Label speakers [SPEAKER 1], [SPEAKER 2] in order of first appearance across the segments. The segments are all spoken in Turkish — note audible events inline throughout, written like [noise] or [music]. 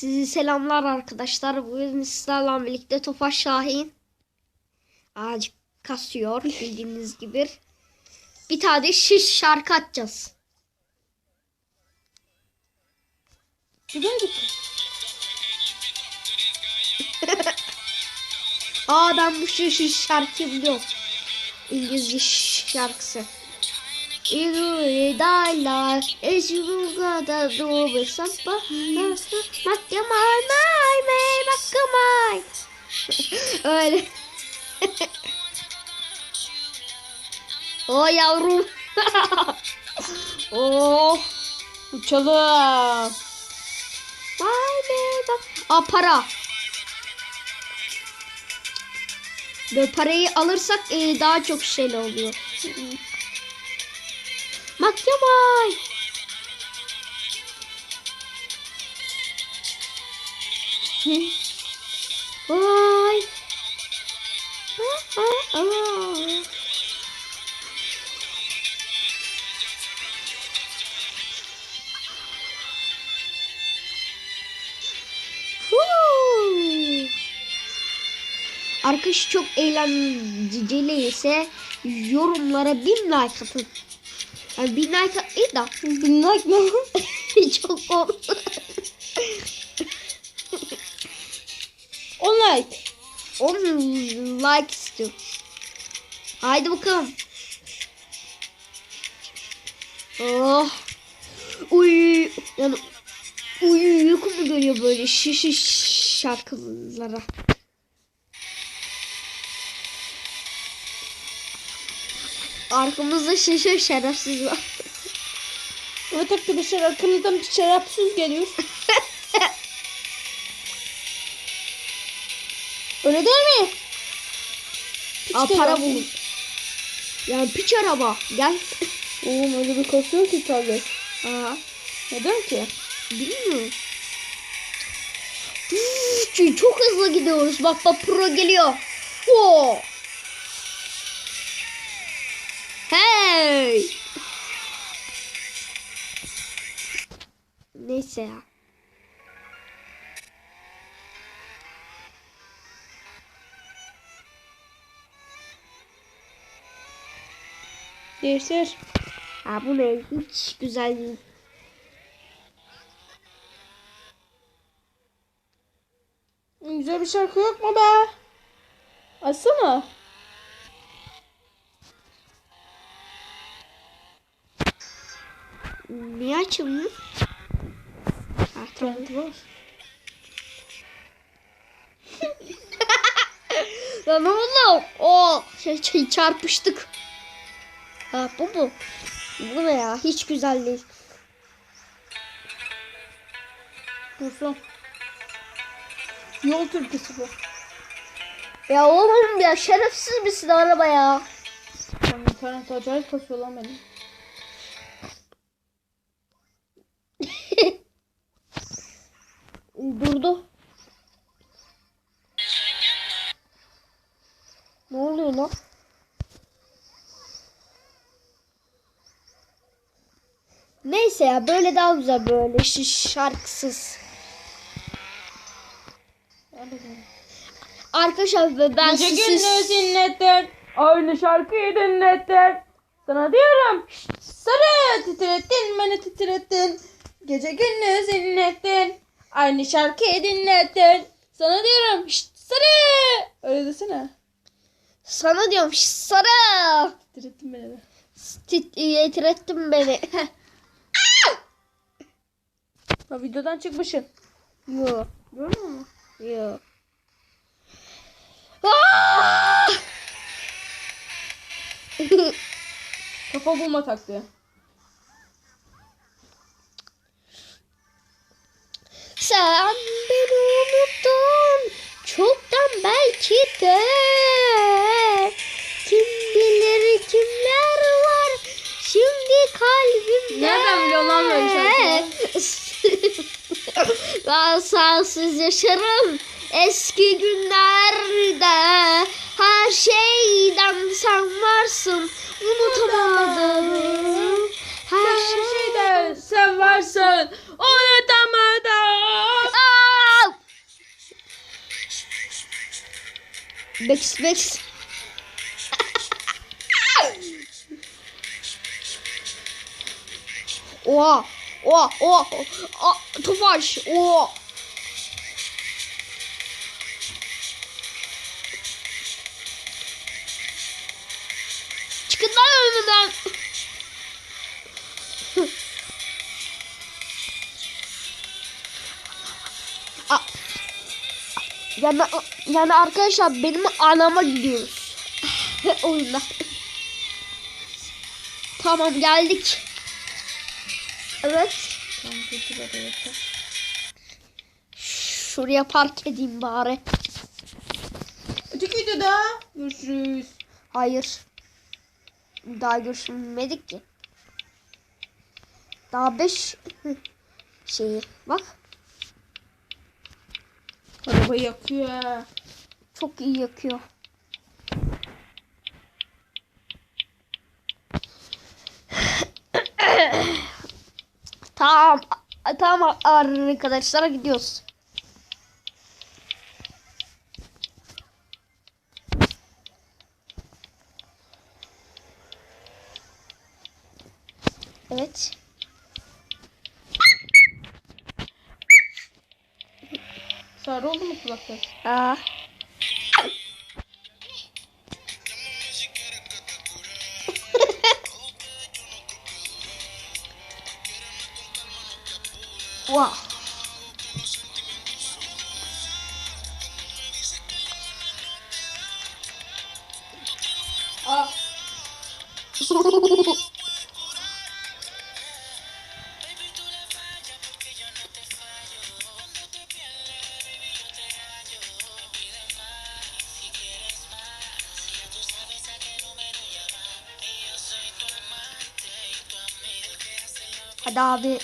[SPEAKER 1] Sizi selamlar arkadaşlar. Bugün sizlerle birlikte Tofaş Şahin. Ağacı kasıyor bildiğiniz gibi. Bir tane şiş şarkı atacağız.
[SPEAKER 2] Güzeldik. [laughs]
[SPEAKER 1] Aa ben bu şiş şarkıyı biliyorum. İngilizce şiş şarkısı. İdaylar eşbugada doğru sabah Mahkemay may may mahkemay [laughs] Öyle [laughs] O yavrum [laughs] Oh
[SPEAKER 2] Uçalım.
[SPEAKER 1] May may bak Aa para Böyle parayı alırsak e, daha çok şeyle oluyor. Mahkemay. Vay. Aa, aa, aa. Arkadaş çok eğlenceli ise yorumlara bin like atın. Yani bin like atmayın da
[SPEAKER 2] Bin like ne? [laughs]
[SPEAKER 1] çok ol.
[SPEAKER 2] 10 like.
[SPEAKER 1] 10 like istiyorum. Haydi bakalım. Oh. Uy. Yani uy uykum mu geliyor böyle şişi şarkılara. Arkamızda şişe şerefsiz var.
[SPEAKER 2] Evet arkadaşlar arkamızdan bir şarapsız geliyor. [laughs] Öyle değil mi? Piç
[SPEAKER 1] Aa para buldum. Ya piç araba gel.
[SPEAKER 2] Oğlum öyle bir kasıyor ki tabii.
[SPEAKER 1] Aa,
[SPEAKER 2] Neden ki?
[SPEAKER 1] bilmiyorum. Çok hızlı gidiyoruz. Bak bak pro geliyor. Oo. Hey. Neyse ya.
[SPEAKER 2] Değiştir.
[SPEAKER 1] Ha bu ne? Hiç güzel değil.
[SPEAKER 2] Güzel bir şarkı yok mu be? Açsana.
[SPEAKER 1] Niye açılmıyor? Tamam.
[SPEAKER 2] var. [laughs]
[SPEAKER 1] Ne oldu? O şey, şey çarpıştık. Ha bu bu. Bu ne ya? Hiç güzel değil.
[SPEAKER 2] Dursun. Yol türküsü bu.
[SPEAKER 1] Ya oğlum ya şerefsiz misin araba ya?
[SPEAKER 2] Ben internet acayip kasıyor lan benim.
[SPEAKER 1] Oluyor lan? Neyse ya böyle daha güzel böyle ş- şarkısız. Arkadaşlar ben
[SPEAKER 2] Gece gündüz dinletir. Aynı şarkıyı dinletir. Sana diyorum. "Şşt, Sarı titrettin beni titrettin. Gece gündüz dinlettin. Aynı şarkıyı dinlettin. Sana diyorum. "Şşt, sarı. Öyle desene.
[SPEAKER 1] Sana diyorum "Şş, Sara.
[SPEAKER 2] Titrettin beni de.
[SPEAKER 1] Tit- Yetirettin beni. [laughs]
[SPEAKER 2] Ha, videodan çıkmışsın.
[SPEAKER 1] Yo.
[SPEAKER 2] Görüyor musun?
[SPEAKER 1] Yo. [laughs]
[SPEAKER 2] Kafa bulma taktiği.
[SPEAKER 1] Sen beni Ben sensiz yaşarım eski günlerde. Her şeyden sen varsın unutamadım Her
[SPEAKER 2] şeyden sen varsın unutamadım
[SPEAKER 1] Aa! Bex Bex. [laughs] Oha! Oha. Oha. Aa, Tofaş. Oha. Çıkın lan önümden. [laughs] Aa. Yani, yani arkadaşlar benim anama gidiyoruz. [laughs] Oyunda. Tamam geldik. Evet. Şuraya park edeyim bari.
[SPEAKER 2] Öteki videoda görüşürüz.
[SPEAKER 1] Hayır. Daha görüşmedik ki. Daha beş [laughs] şeyi. Bak.
[SPEAKER 2] Araba yakıyor.
[SPEAKER 1] Çok iyi yakıyor. Tamam. Tamam arkadaşlar gidiyoruz. Evet.
[SPEAKER 2] Sarı oldu mu kulaklar?
[SPEAKER 1] Aa. Wow.
[SPEAKER 2] Aa.
[SPEAKER 1] Hadi abi.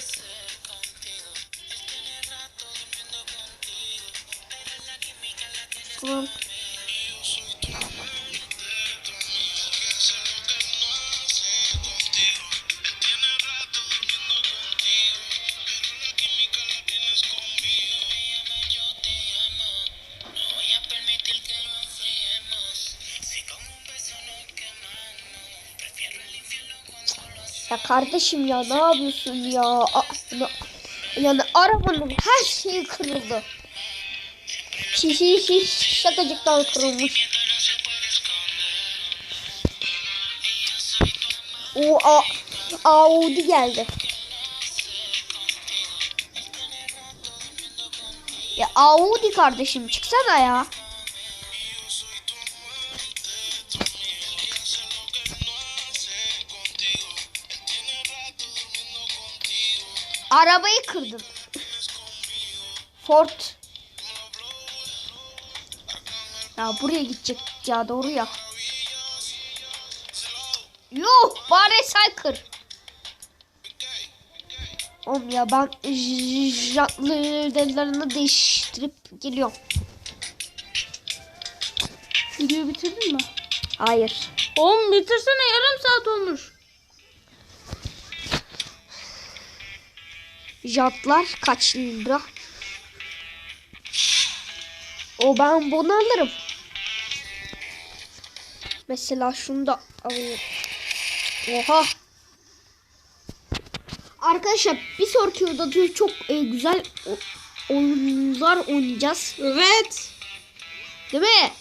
[SPEAKER 1] Ya kardeşim ya ne yapıyorsun ya? Na- Yani arabanın her şeyi kırıldı. Şişi şiş şakacıktan kırılmış. O a Audi geldi. Ya Audi kardeşim çıksana ya. Arabayı kırdın. Ford. Ya buraya gidecek ya doğru ya. Yuh bari sen kır. Oğlum ya ben jantlarını değiştirip geliyorum.
[SPEAKER 2] Videoyu bitirdin mi?
[SPEAKER 1] Hayır.
[SPEAKER 2] Oğlum bitirsene yarım saat olmuş.
[SPEAKER 1] Jantlar kaç lira? O ben bunu alırım. Mesela şunu da alayım. Oha. Arkadaşlar bir sonraki videoda çok e, güzel oyunlar oynayacağız.
[SPEAKER 2] Evet.
[SPEAKER 1] Değil mi?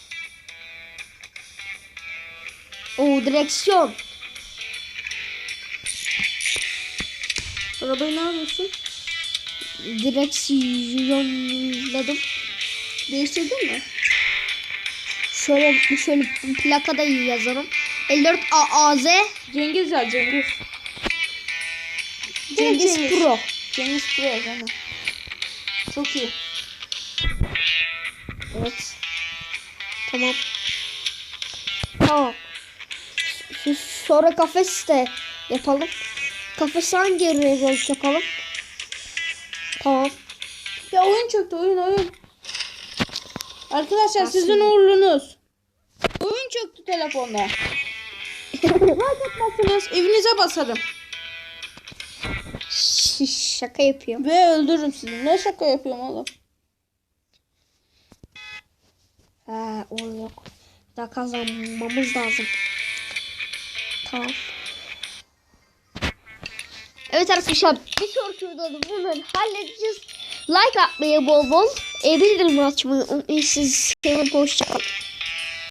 [SPEAKER 1] O direksiyon.
[SPEAKER 2] Arabayı ne yapıyorsun?
[SPEAKER 1] Direksiyonladım.
[SPEAKER 2] Değiştirdin mi?
[SPEAKER 1] Şöyle şöyle plaka da yazalım. 54 AAZ
[SPEAKER 2] Cengiz ya Cengiz.
[SPEAKER 1] Cengiz
[SPEAKER 2] Cengiz.
[SPEAKER 1] Pro.
[SPEAKER 2] Cengiz Pro yani. Çok iyi.
[SPEAKER 1] Evet. Tamam. Tamam. Sonra kafes de yapalım. Kafes hangi renk yapalım? Tamam.
[SPEAKER 2] Ya oyun çöktü oyun oyun. Arkadaşlar
[SPEAKER 1] Aslında-
[SPEAKER 2] sizin uğurlunuz. Oyun çöktü telefonda. Like atmazsanız evinize basarım.
[SPEAKER 1] Ş- Şaka yapıyorum.
[SPEAKER 2] Ve öldürürüm sizi. Ne şaka yapıyorum oğlum.
[SPEAKER 1] Ha, o yok. Daha kazanmamız lazım. Tamam. Evet arkadaşlar bir sonraki videoda bunu halledeceğiz. Like atmayı bol bol. E, bildirim açmayı unutmayın. Siz sevin. Hoşçakalın.